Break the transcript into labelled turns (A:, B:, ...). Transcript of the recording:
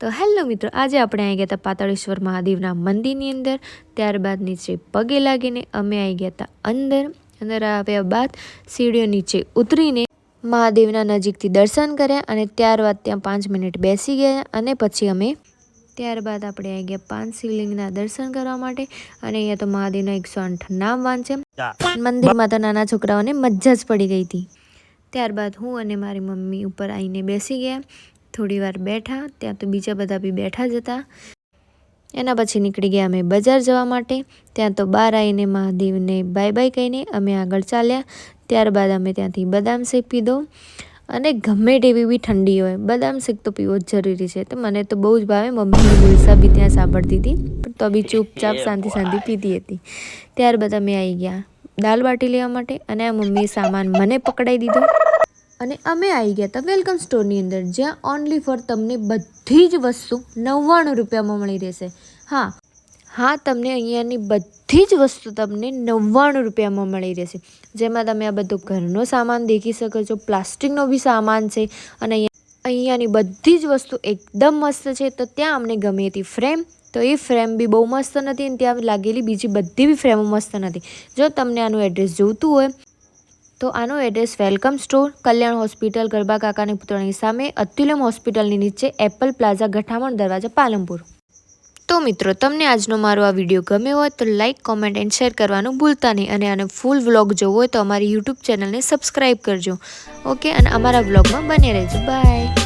A: તો હેલો મિત્રો આજે આપણે આવી ગયા હતા પાતાળેશ્વર મહાદેવના મંદિરની અંદર. ત્યારબાદ નીચે પગે લાગીને અમે આવી ગયા હતા અંદર. અંદર આવ્યા બાદ સીડીઓ નીચે ઉતરીને મહાદેવના નજીકથી દર્શન કર્યા અને ત્યારબાદ ત્યાં પાંચ મિનિટ બેસી ગયા અને પછી અમે ત્યારબાદ આપણે આવી ગયા પાંચ શિવલિંગના દર્શન કરવા માટે. અને અહીંયા તો મહાદેવના એકસો આઠ નામ વાંચે મંદિરમાં તો નાના છોકરાઓને મજા જ પડી ગઈ હતી. ત્યારબાદ હું અને મારી મમ્મી ઉપર આવીને બેસી ગયા. થોડી વાર બેઠા, ત્યાં તો બીજા બધા બી બેઠા જ હતા. એના પછી નીકળી ગયા અમે બજાર જવા માટે. ત્યાં તો બહાર આવીને મહાદેવને બાય બાય કહીને અમે આગળ ચાલ્યા. ત્યારબાદ અમે ત્યાંથી બદામ શેક પીધો. અને ગમે તેવી બી ઠંડી હોય, બદામ શેક તો પીવો જ જરૂરી છે. તો મને તો બહુ જ ભાવે. મમ્મીની ગુલસા બી ત્યાં સાંભળતી હતી. પણ તો બી ચૂપચાપ શાંતિ શાંતિ પીતી હતી. ત્યારબાદ અમે આવી ગયા. દાલ બાટી લેવા માટે અને આ મમ્મીએ સામાન મને પકડાઈ દીધો. અને અમે આવી ગયા હતા વેલકમ સ્ટોરની અંદર, જ્યાં ઓનલી ફોર તમને બધી જ વસ્તુ નવ્વાણું રૂપિયામાં મળી રહેશે. હા હા, તમને અહીંયાની બધી જ વસ્તુ તમને નવ્વાણું રૂપિયામાં મળી રહેશે. જેમાં તમે આ બધો ઘરનો સામાન દેખી શકો છો, પ્લાસ્ટિકનો બી સામાન છે, અને અહીંયા અહીંયાની બધી જ વસ્તુ એકદમ મસ્ત છે. તો ત્યાં અમને ગમે હતી ફ્રેમ, તો એ ફ્રેમ બી બહુ મસ્ત નથી અને ત્યાં લાગેલી બીજી બધી બી ફ્રેમો મસ્ત નથી. જો તમને આનું એડ્રેસ જોઈતું હોય તો આનું address Welcome Store, Kalyan hospital, garba કાકાની પુતળાની સામે અત્યુલમ હોસ્પિટલની નીચે, એપલ પ્લાઝા, ગઠામણ, દરવાજા, પાલનપુર. તો મિત્રો, તમને આજનો મારો આ વીડિયો ગમ્યો હોય તો લાઇક કોમેન્ટ એન્ડ શેર કરવાનું ભૂલતા નહીં અને આને ફૂલ વ્લોગ જોવો હોય તો અમારી યુટ્યુબ ચેનલને સબસ્ક્રાઈબ કરજો. ઓકે, અને અમારા વ્લોગમાં બને રહેજો. બાય.